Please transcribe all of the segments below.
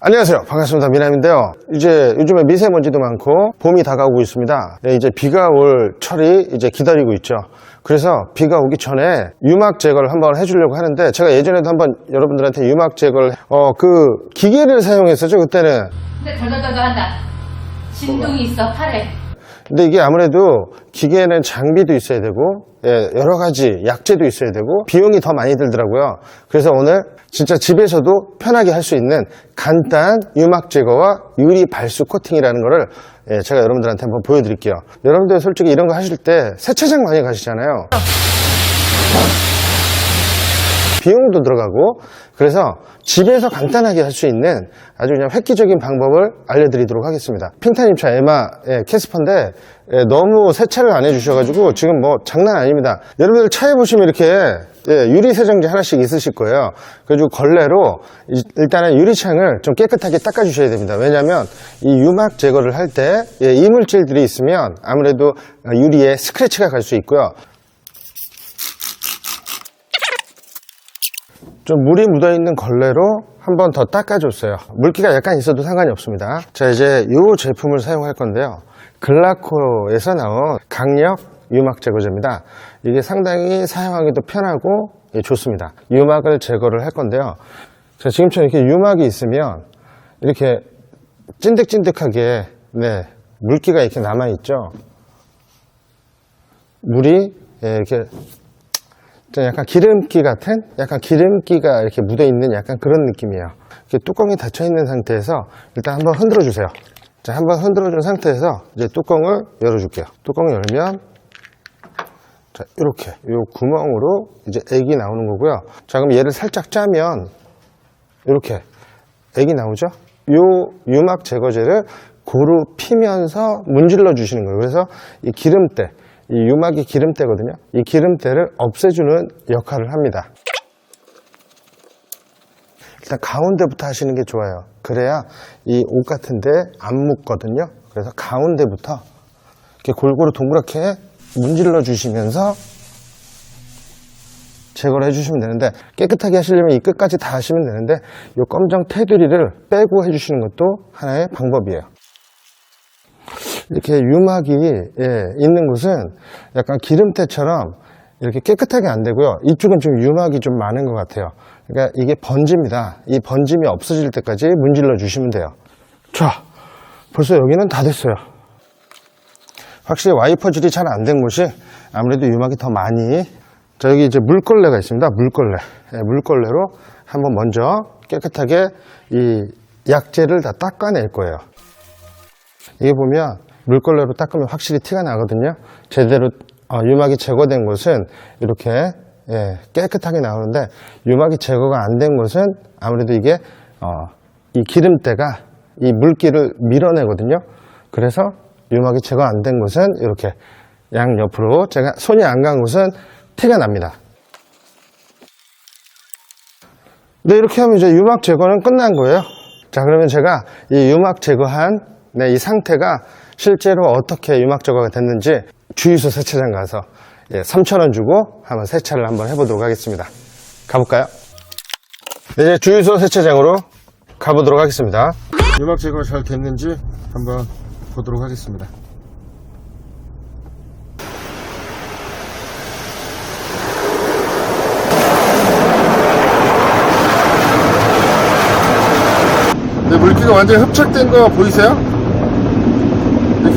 안녕하세요. 반갑습니다. 미남인데요. 이제 요즘에 미세먼지도 많고 봄이 다가오고 있습니다. 네, 이제 비가 올 철이 이제 기다리고 있죠. 그래서 비가 오기 전에 유막 제거를 한번 해주려고 하는데 제가 예전에도 한번 여러분들한테 유막 제거를 어 그 기계를 사용했었죠 그때는. 근데 덜덜덜덜 한다. 진동이 있어 팔에. 근데 이게 아무래도 기계는 장비도 있어야 되고 예, 여러 가지 약재도 있어야 되고 비용이 더 많이 들더라고요. 그래서 오늘 진짜 집에서도 편하게 할 수 있는 간단 유막 제거와 유리 발수 코팅이라는 거를 예, 제가 여러분들한테 한번 보여드릴게요. 여러분들 솔직히 이런 거 하실 때 세차장 많이 가시잖아요. 비용도 들어가고 그래서 집에서 간단하게 할 수 있는 아주 그냥 획기적인 방법을 알려드리도록 하겠습니다. 핑타님차 에마 예, 캐스퍼인데 예, 너무 세차를 안 해주셔가지고 지금 뭐 장난 아닙니다. 여러분들 차에 보시면 이렇게 예, 유리 세정제 하나씩 있으실 거예요. 그래가지고 걸레로 이- 일단은 유리창을 좀 깨끗하게 닦아주셔야 됩니다. 왜냐하면 이 유막 제거를 할때 예, 이물질들이 있으면 아무래도 어, 유리에 스크래치가 갈 수 있고요. 좀 물이 묻어있는 걸레로 한 번 더 닦아줬어요. 물기가 약간 있어도 상관이 없습니다. 자, 이제 이 제품을 사용할 건데요. 글라코에서 나온 강력 유막 제거제입니다. 이게 상당히 사용하기도 편하고 예, 좋습니다. 유막을 제거를 할 건데요. 자, 지금처럼 이렇게 유막이 있으면 이렇게 찐득찐득하게 네, 물기가 이렇게 남아있죠. 물이 예, 이렇게 좀 약간 기름기 같은 약간 기름기가 이렇게 묻어 있는 약간 그런 느낌이에요. 뚜껑이 닫혀 있는 상태에서 일단 한번 흔들어 주세요. 자, 한번 흔들어 준 상태에서 이제 뚜껑을 열어 줄게요. 뚜껑을 열면 자, 이렇게 요 구멍으로 이제 액이 나오는 거고요. 자, 그럼 얘를 살짝 짜면 이렇게 액이 나오죠? 요 유막 제거제를 고루 피면서 문질러 주시는 거예요. 그래서 이 기름때, 이 유막이 기름때거든요. 이 기름때를 없애주는 역할을 합니다. 일단 가운데부터 하시는 게 좋아요. 그래야 이 옷 같은데 안 묻거든요. 그래서 가운데부터 이렇게 골고루 동그랗게 문질러 주시면서 제거를 해주시면 되는데 깨끗하게 하시려면 이 끝까지 다 하시면 되는데 이 검정 테두리를 빼고 해주시는 것도 하나의 방법이에요. 이렇게 유막이 예, 있는 곳은 약간 기름때처럼 이렇게 깨끗하게 안 되고요. 이쪽은 좀 유막이 좀 많은 것 같아요. 그러니까 이게 번집니다. 이 번짐이 없어질 때까지 문질러 주시면 돼요. 자, 벌써 여기는 다 됐어요. 확실히 와이퍼질이 잘 안 된 곳이 아무래도 유막이 더 많이 자 여기 이제 물걸레가 있습니다 물걸레 예, 물걸레로 한번 먼저 깨끗하게 이 약재를 다 닦아낼 거예요 이게 보면 물걸레로 닦으면 확실히 티가 나거든요 제대로 어, 유막이 제거된 곳은 이렇게 예, 깨끗하게 나오는데 유막이 제거가 안 된 곳은 아무래도 이게 어, 이 기름때가 이 물기를 밀어내거든요 그래서 유막이 제거 안 된 곳은 이렇게 양 옆으로 제가 손이 안 간 곳은 티가 납니다. 네, 이렇게 하면 이제 유막 제거는 끝난 거예요. 자, 그러면 제가 이 유막 제거한 네, 이 상태가 실제로 어떻게 유막 제거가 됐는지 주유소 세차장 가서 예, 3,000원 주고 한번 세차를 한번 해보도록 하겠습니다. 가볼까요? 네, 이제 주유소 세차장으로 가보도록 하겠습니다. 유막 제거가 잘 됐는지 한번 보도록 하겠습니다. 네, 물기가 완전히 흡착된 거 보이세요?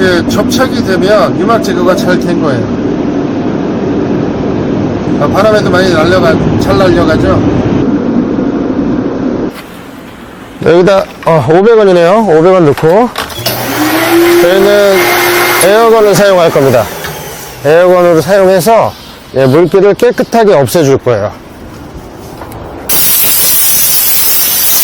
이렇게 접착이 되면 유막 제거가 잘 된 거예요. 아, 바람에도 많이 날려가, 잘 날려가죠? 네, 여기다, 어, 500원이네요. 500원 넣고. 저희는 에어건을 사용할 겁니다. 에어건으로 사용해서 예, 물기를 깨끗하게 없애줄 거예요.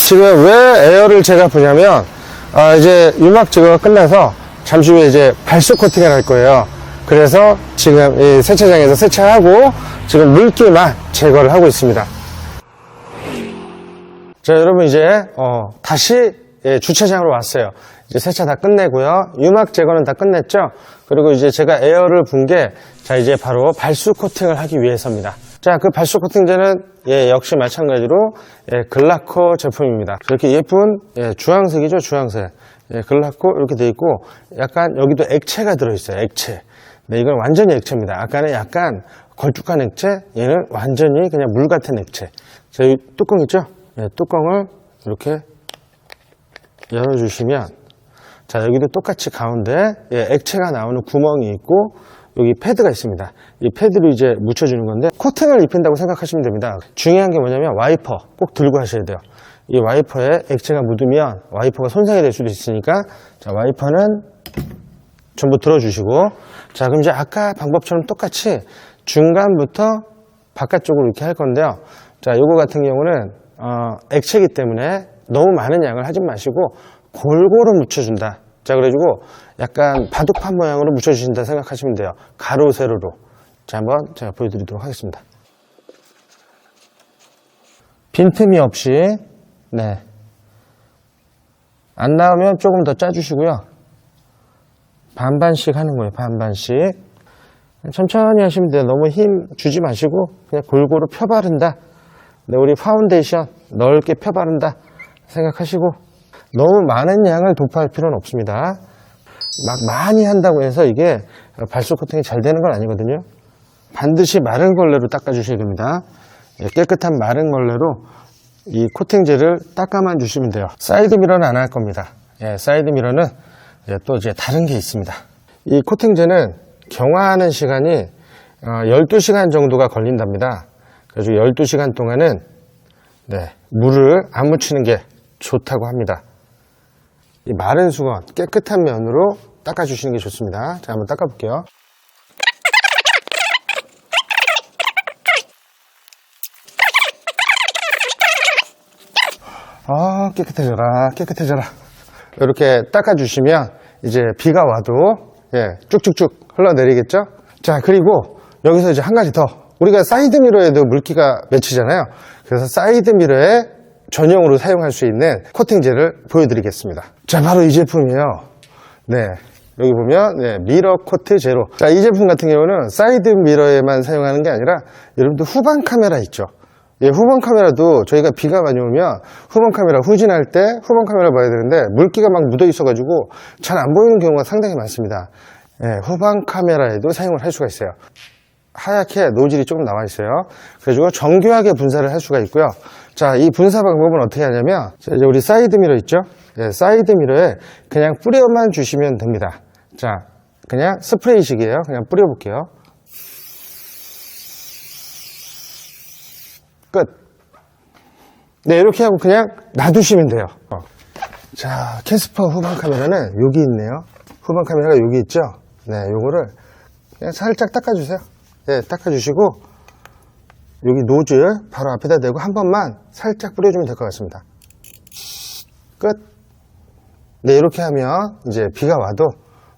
지금 왜 에어를 제가 보냐면 아, 이제 유막 제거가 끝나서 잠시 후에 이제 발수 코팅을 할 거예요. 그래서 지금 이 세차장에서 세차하고 지금 물기만 제거를 하고 있습니다. 자, 여러분 이제 어, 다시 예, 주차장으로 왔어요. 이제 세차 다 끝내고요. 유막 제거는 다 끝냈죠. 그리고 이제 제가 에어를 분 게 자 이제 바로 발수 코팅을 하기 위해서입니다. 자, 그 발수 코팅제는 예, 역시 마찬가지로 예, 글라코 제품입니다. 이렇게 예쁜 예, 주황색이죠, 주황색. 예, 글라코 이렇게 돼 있고 약간 여기도 액체가 들어있어요, 액체. 네, 이건 완전히 액체입니다. 아까는 약간 걸쭉한 액체, 얘는 완전히 그냥 물 같은 액체. 자, 이 뚜껑 있죠? 예, 뚜껑을 이렇게 열어주시면 자 여기도 똑같이 가운데 예, 액체가 나오는 구멍이 있고 여기 패드가 있습니다 이 패드로 이제 묻혀주는 건데 코팅을 입힌다고 생각하시면 됩니다 중요한 게 뭐냐면 와이퍼 꼭 들고 하셔야 돼요 이 와이퍼에 액체가 묻으면 와이퍼가 손상이 될 수도 있으니까 자 와이퍼는 전부 들어주시고 자 그럼 이제 아까 방법처럼 똑같이 중간부터 바깥쪽으로 이렇게 할 건데요. 자 요거 같은 경우는 어, 액체이기 때문에 너무 많은 양을 하지 마시고 골고루 묻혀준다. 자 그래가지고 약간 바둑판 모양으로 묻혀주신다 생각하시면 돼요. 가로 세로로. 자 한번 제가 보여드리도록 하겠습니다. 빈틈이 없이 네. 안 나오면 조금 더 짜주시고요 반반씩 하는 거예요. 반반씩. 천천히 하시면 돼요. 너무 힘 주지 마시고 그냥 골고루 펴바른다. 네, 우리 파운데이션 넓게 펴바른다 생각하시고 너무 많은 양을 도포할 필요는 없습니다. 막 많이 한다고 해서 이게 발수 코팅이 잘 되는 건 아니거든요. 반드시 마른 걸레로 닦아주셔야 됩니다. 예, 깨끗한 마른 걸레로 이 코팅제를 닦아만 주시면 돼요. 사이드 미러는 안 할 겁니다. 예, 사이드 미러는 예, 또 이제 다른 게 있습니다. 이 코팅제는 경화하는 시간이 어, 12시간 정도가 걸린답니다. 그래서 12시간 동안은 네, 물을 안 묻히는 게 좋다고 합니다. 이 마른 수건 깨끗한 면으로 닦아주시는 게 좋습니다. 자, 한번 닦아볼게요. 아, 깨끗해져라, 깨끗해져라. 이렇게 닦아주시면 이제 비가 와도 예, 쭉쭉쭉 흘러내리겠죠? 자, 그리고 여기서 이제 한 가지 더. 우리가 사이드 미러에도 물기가 맺히잖아요. 그래서 사이드 미러에 전용으로 사용할 수 있는 코팅제를 보여드리겠습니다. 자, 바로 이 제품이에요. 네. 여기 보면 네, 미러 코트 제로. 자, 이 제품 같은 경우는 사이드 미러에만 사용하는 게 아니라 여러분들 후방 카메라 있죠. 예, 후방 카메라도 저희가 비가 많이 오면 후방 카메라 후진할 때 후방 카메라 봐야 되는데 물기가 막 묻어 있어 가지고 잘 안 보이는 경우가 상당히 많습니다. 예, 후방 카메라에도 사용을 할 수가 있어요. 하얗게 노즐이 조금 나와 있어요. 그래가지고 정교하게 분사를 할 수가 있고요. 자, 이 분사 방법은 어떻게 하냐면 자, 이제 우리 사이드 미러 있죠? 예, 사이드 미러에 그냥 뿌려만 주시면 됩니다. 자, 그냥 스프레이식이에요. 그냥 뿌려볼게요. 끝. 네, 이렇게 하고 그냥 놔두시면 돼요. 어. 자, 캐스퍼 후방 카메라는 여기 있네요. 후방 카메라가 여기 있죠? 네, 요거를 그냥 살짝 닦아주세요. 네, 닦아주시고, 여기 노즐 바로 앞에다 대고 한 번만 살짝 뿌려주면 될 것 같습니다. 끝. 네, 이렇게 하면 이제 비가 와도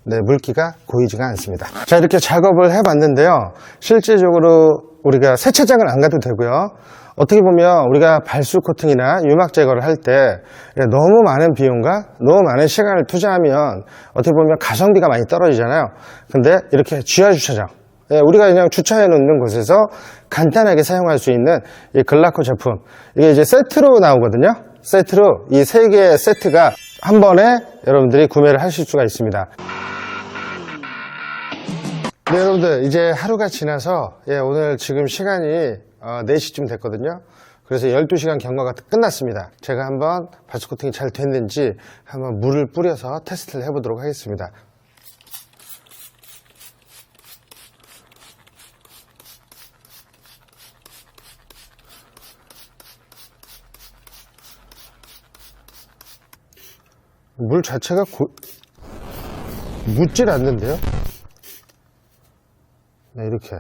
네, 물기가 고이지가 않습니다. 자, 이렇게 작업을 해봤는데요. 실제적으로 우리가 세차장을 안 가도 되고요. 어떻게 보면 우리가 발수 코팅이나 유막 제거를 할 때 너무 많은 비용과 너무 많은 시간을 투자하면 어떻게 보면 가성비가 많이 떨어지잖아요. 근데 이렇게 지하 주차장, 예, 우리가 그냥 주차해 놓는 곳에서 간단하게 사용할 수 있는 이 글라코 제품. 이게 이제 세트로 나오거든요. 세트로 이 세 개의 세트가 한 번에 여러분들이 구매를 하실 수가 있습니다. 네, 여러분들, 이제 하루가 지나서, 예, 오늘 지금 시간이 어, 4시쯤 됐거든요. 그래서 12시간 경과가 끝났습니다. 제가 한번 발수 코팅이 잘 됐는지 한번 물을 뿌려서 테스트를 해보도록 하겠습니다. 물 자체가 고... 묻질 않는데요? 네, 이렇게.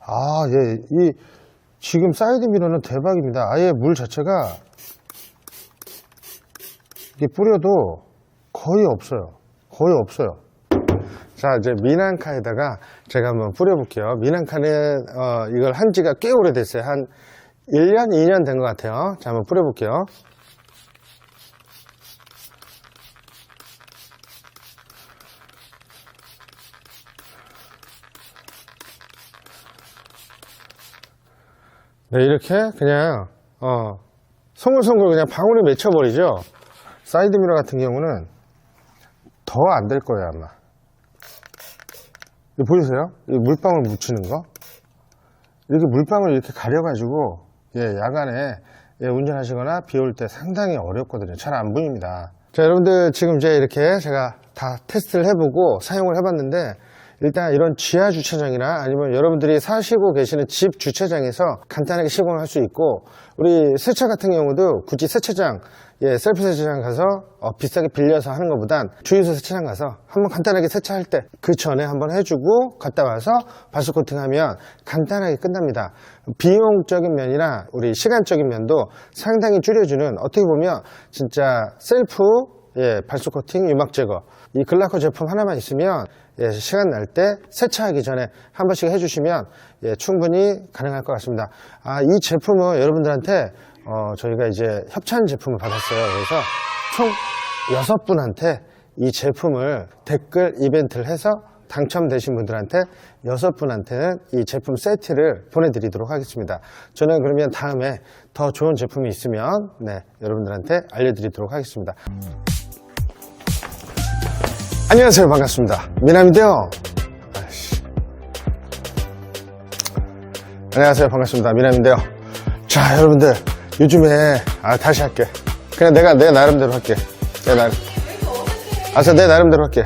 아, 예, 이, 지금 사이드 미러는 대박입니다. 아예 물 자체가, 이게 뿌려도 거의 없어요. 거의 없어요. 자, 이제 미난카에다가 제가 한번 뿌려볼게요. 미난카는, 어, 이걸 한 지가 꽤 오래됐어요. 한 1년, 2년 된 것 같아요. 자, 한번 뿌려볼게요. 네, 이렇게 그냥 어, 송글송글 그냥 방울이 맺혀버리죠. 사이드미러 같은 경우는 더 안 될 거예요 아마. 이거 보이세요? 이 물방울 묻히는 거. 이렇게 물방울 이렇게 가려가지고 예, 야간에 예, 운전하시거나 비 올 때 상당히 어렵거든요. 잘 안 보입니다. 자, 여러분들 지금 이제 이렇게 제가 다 테스트를 해보고 사용을 해봤는데 일단 이런 지하 주차장이나 아니면 여러분들이 사시고 계시는 집 주차장에서 간단하게 시공을 할수 있고 우리 세차 같은 경우도 굳이 세차장 예, 셀프 세차장 가서 어, 비싸게 빌려서 하는 것보단 주유소 세차장 가서 한번 간단하게 세차할 때 그 전에 한번 해주고 갔다 와서 발수 코팅하면 간단하게 끝납니다. 비용적인 면이나 우리 시간적인 면도 상당히 줄여주는 어떻게 보면 진짜 셀프 예, 발수 코팅 유막 제거 이 글라코 제품 하나만 있으면 예, 시간 날 때 세차하기 전에 한 번씩 해주시면 예, 충분히 가능할 것 같습니다. 아, 이 제품은 여러분들한테 어, 저희가 이제 협찬 제품을 받았어요. 그래서 총 여섯 분한테 이 제품을 댓글 이벤트를 해서 당첨되신 분들한테 여섯 분한테는 이 제품 세트를 보내드리도록 하겠습니다. 저는 그러면 다음에 더 좋은 제품이 있으면 네, 여러분들한테 알려드리도록 하겠습니다. 안녕하세요. 반갑습니다. 미남인데요. 아이씨. 안녕하세요. 반갑습니다. 미남인데요. 자, 여러분들. 요즘에, 아, 다시 할게. 그냥 내가 내 나름대로 할게. 내 나름. 알았어, 내 나름대로 할게.